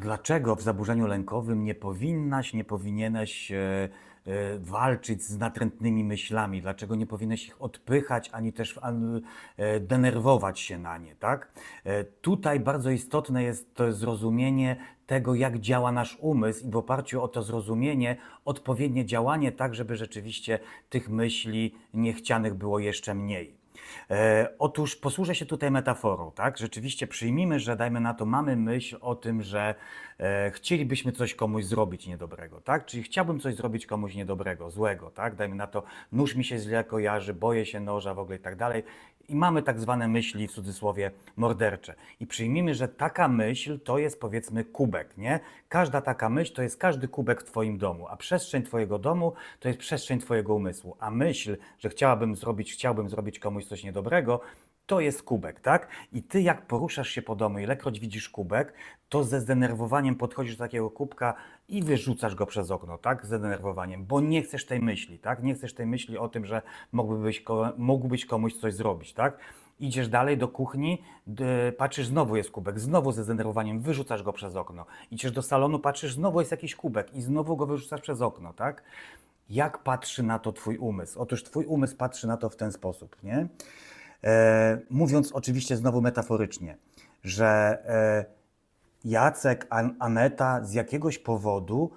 dlaczego w zaburzeniu lękowym nie powinnaś, nie powinieneś e, e, walczyć z natrętnymi myślami, dlaczego nie powinieneś ich odpychać, ani też e, denerwować się na nie, tak? Tutaj bardzo istotne jest to zrozumienie tego, jak działa nasz umysł i w oparciu o to zrozumienie odpowiednie działanie, tak żeby rzeczywiście tych myśli niechcianych było jeszcze mniej. E, otóż posłużę się tutaj metaforą, tak? Rzeczywiście przyjmijmy, że dajmy na to, mamy myśl o tym, że e, chcielibyśmy coś komuś zrobić niedobrego, tak? Czyli chciałbym coś zrobić komuś niedobrego, złego, tak? Dajmy na to, nóż mi się źle kojarzy, boję się noża w ogóle i tak dalej. I mamy tak zwane myśli, w cudzysłowie, mordercze. I przyjmijmy, że taka myśl to jest powiedzmy kubek, nie? Każda taka myśl to jest każdy kubek w Twoim domu, a przestrzeń Twojego domu to jest przestrzeń Twojego umysłu. A myśl, że chciałabym zrobić, chciałbym zrobić komuś coś niedobrego, to jest kubek, tak? I ty jak poruszasz się po domu, ilekroć widzisz kubek, to ze zdenerwowaniem podchodzisz do takiego kubka i wyrzucasz go przez okno, tak? Z zdenerwowaniem, bo nie chcesz tej myśli, tak? Nie chcesz tej myśli o tym, że mógłbyś, mógłbyś komuś coś zrobić, tak? Idziesz dalej do kuchni, patrzysz, znowu jest kubek, znowu ze zdenerwowaniem wyrzucasz go przez okno. Idziesz do salonu, patrzysz, znowu jest jakiś kubek i znowu go wyrzucasz przez okno, tak? Jak patrzy na to Twój umysł? Otóż Twój umysł patrzy na to w ten sposób, nie? E, mówiąc oczywiście znowu metaforycznie, że e, Jacek, An- Aneta z jakiegoś powodu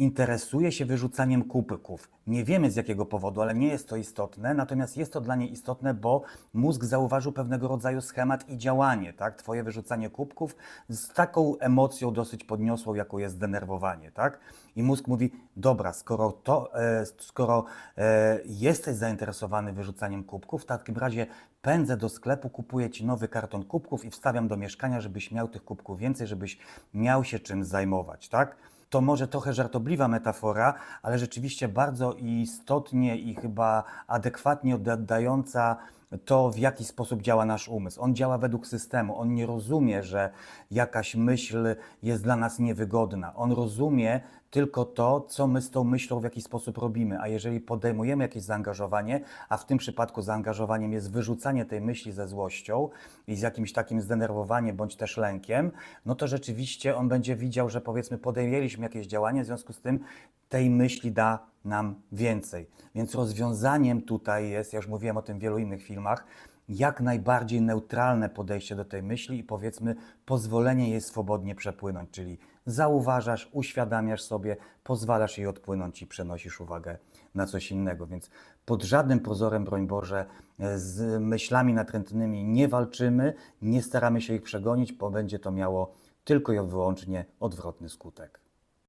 interesuje się wyrzucaniem kubków. Nie wiemy z jakiego powodu, ale nie jest to istotne, natomiast jest to dla niej istotne, bo mózg zauważył pewnego rodzaju schemat i działanie, tak? Twoje wyrzucanie kubków z taką emocją dosyć podniosłą, jaką jest zdenerwowanie, tak? I mózg mówi, dobra, skoro, to, e, skoro e, jesteś zainteresowany wyrzucaniem kubków, w takim razie pędzę do sklepu, kupuję Ci nowy karton kubków i wstawiam do mieszkania, żebyś miał tych kubków więcej, żebyś miał się czym zajmować, tak? To może trochę żartobliwa metafora, ale rzeczywiście bardzo istotnie i chyba adekwatnie oddająca to, w jaki sposób działa nasz umysł. On działa według systemu. On nie rozumie, że jakaś myśl jest dla nas niewygodna. On rozumie tylko to, co my z tą myślą w jakiś sposób robimy. A jeżeli podejmujemy jakieś zaangażowanie, a w tym przypadku zaangażowaniem jest wyrzucanie tej myśli ze złością i z jakimś takim zdenerwowaniem bądź też lękiem, no to rzeczywiście on będzie widział, że powiedzmy podejęliśmy jakieś działanie, w związku z tym tej myśli da nam więcej. Więc rozwiązaniem tutaj jest, ja już mówiłem o tym w wielu innych filmach, jak najbardziej neutralne podejście do tej myśli i powiedzmy pozwolenie jej swobodnie przepłynąć, czyli zauważasz, uświadamiasz sobie, pozwalasz jej odpłynąć i przenosisz uwagę na coś innego. Więc pod żadnym pozorem, broń Boże, z myślami natrętnymi nie walczymy, nie staramy się ich przegonić, bo będzie to miało tylko i wyłącznie odwrotny skutek.